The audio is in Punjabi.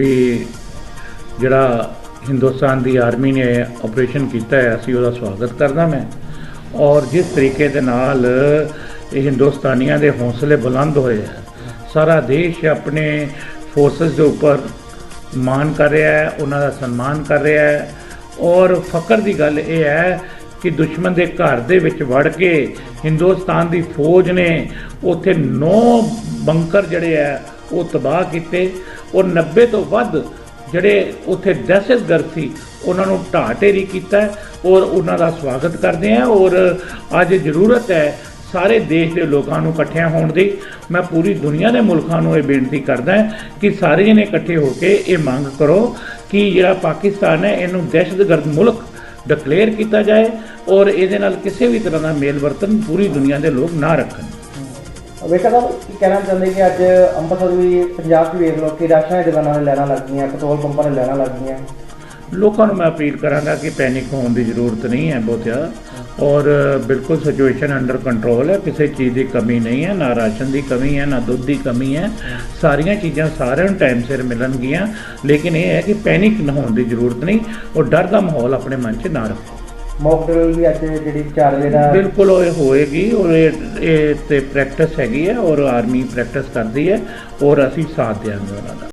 ਵੀ ਜਿਹੜਾ ਹਿੰਦੁਸਤਾਨ ਦੀ ਆਰਮੀ ਨੇ ਆਪਰੇਸ਼ਨ ਕੀਤਾ ਹੈ, ਅਸੀਂ ਉਹਦਾ ਸਵਾਗਤ ਕਰਦਾ ਮੈਂ। ਔਰ ਜਿਸ ਤਰੀਕੇ ਦੇ ਨਾਲ ਇਹ ਹਿੰਦੁਸਤਾਨੀਆਂ ਦੇ ਹੌਸਲੇ ਬੁਲੰਦ ਹੋਏ ਹੈ, ਸਾਰਾ ਦੇਸ਼ ਆਪਣੇ ਫੋਰਸਸ ਦੇ ਉੱਪਰ ਮਾਣ ਕਰ ਰਿਹਾ ਹੈ, ਉਹਨਾਂ ਦਾ ਸਨਮਾਨ ਕਰ ਰਿਹਾ ਹੈ। ਔਰ ਫਕਰ ਦੀ ਗੱਲ ਇਹ ਹੈ ਕਿ ਦੁਸ਼ਮਣ ਦੇ ਘਰ ਦੇ ਵਿੱਚ ਵੜ ਕੇ ਹਿੰਦੁਸਤਾਨ ਦੀ ਫੌਜ ਨੇ ਉੱਥੇ 9 ਬੰਕਰ ਜਿਹੜੇ ਹੈ, ਉਹ ਤਬਾਹ ਕੀਤੇ। ਔਰ 90 ਤੋਂ ਵੱਧ ਜਿਹੜੇ ਉੱਥੇ ਦਹਿਸ਼ਤਗਰਦ ਸੀ, ਉਹਨਾਂ ਨੂੰ ਢਾਹ ਢੇਰੀ ਕੀਤਾ ਔਰ ਉਹਨਾਂ ਦਾ ਸਵਾਗਤ ਕਰਦੇ ਹਾਂ ਔਰ ਅੱਜ ਜ਼ਰੂਰਤ ਹੈ ਸਾਰੇ ਦੇਸ਼ ਦੇ ਲੋਕਾਂ ਨੂੰ ਇਕੱਠਿਆਂ ਹੋਣ ਦੀ। ਮੈਂ ਪੂਰੀ ਦੁਨੀਆ ਦੇ ਮੁਲਕਾਂ ਨੂੰ ਇਹ ਬੇਨਤੀ ਕਰਦਾ ਕਿ ਸਾਰੇ ਜਣੇ ਇਕੱਠੇ ਹੋ ਕੇ ਇਹ ਮੰਗ ਕਰੋ ਕਿ ਜਿਹੜਾ ਪਾਕਿਸਤਾਨ ਹੈ, ਇਹਨੂੰ ਦਹਿਸ਼ਤਗਰਦ ਮੁਲਕ ਡਿਕਲੇਅਰ ਕੀਤਾ ਜਾਏ ਔਰ ਇਹਦੇ ਨਾਲ ਕਿਸੇ ਵੀ ਤਰ੍ਹਾਂ ਦਾ ਮੇਲ ਵਰਤਨ ਪੂਰੀ ਦੁਨੀਆ ਦੇ ਲੋਕ ਨਾ ਰੱਖਣ। ਵੇਖਾ ਸਾਹਿਬ, ਕੀ ਕਹਿਣਾ ਚਾਹੁੰਦੇ ਕਿ ਅੱਜ ਅੰਮ੍ਰਿਤਸਰ ਵੀ ਪੰਜਾਬ 'ਚ ਵੇਖ ਲਓ ਕਿ ਰਾਸ਼ਨ ਦੀ ਦੁਕਾਨਾਂ ਦੇ ਲੈਣਾ ਲੱਗ ਗਈਆਂ, ਪੈਟਰੋਲ ਪੰਪਾਂ ਦੇ ਲੈਣਾ ਲੱਗ ਗਈਆਂ। ਲੋਕਾਂ ਨੂੰ ਮੈਂ ਅਪੀਲ ਕਰਾਂਗਾ ਕਿ ਪੈਨਿਕ ਹੋਣ ਦੀ ਜ਼ਰੂਰਤ ਨਹੀਂ ਹੈ ਬਹੁਤਿਆ ਔਰ ਬਿਲਕੁਲ ਸਿਚੁਏਸ਼ਨ ਅੰਡਰ ਕੰਟਰੋਲ ਹੈ, ਕਿਸੇ ਚੀਜ਼ ਦੀ ਕਮੀ ਨਹੀਂ ਹੈ, ਨਾ ਰਾਸ਼ਨ ਦੀ ਕਮੀ ਹੈ, ਨਾ ਦੁੱਧ ਦੀ ਕਮੀ ਹੈ। ਸਾਰੀਆਂ ਚੀਜ਼ਾਂ ਸਾਰਿਆਂ ਨੂੰ ਟਾਈਮ ਸਿਰ ਮਿਲਣਗੀਆਂ, ਲੇਕਿਨ ਇਹ ਹੈ ਕਿ ਪੈਨਿਕ ਨਾ ਹੋਣ ਦੀ ਜ਼ਰੂਰਤ ਨਹੀਂ ਔਰ ਡਰ ਦਾ ਮਾਹੌਲ ਆਪਣੇ ਮਨ 'ਚ ਨਾ ਰੱਖੋ। ਮੌਕ ਵੀ ਅੱਜ ਜਿਹੜੀ 4 ਵਜੇ ਦਾ ਬਿਲਕੁਲ ਉਹ ਹੋਏਗੀ ਔਰ ਇਹ ਇਹ ਤੇ ਪ੍ਰੈਕਟਿਸ ਹੈਗੀ ਹੈ ਔਰ ਆਰਮੀ ਪ੍ਰੈਕਟਿਸ ਕਰਦੀ ਹੈ ਔਰ ਅਸੀਂ ਸਾਥ ਦਿਆਂਗੇ ਉਹਨਾਂ ਦਾ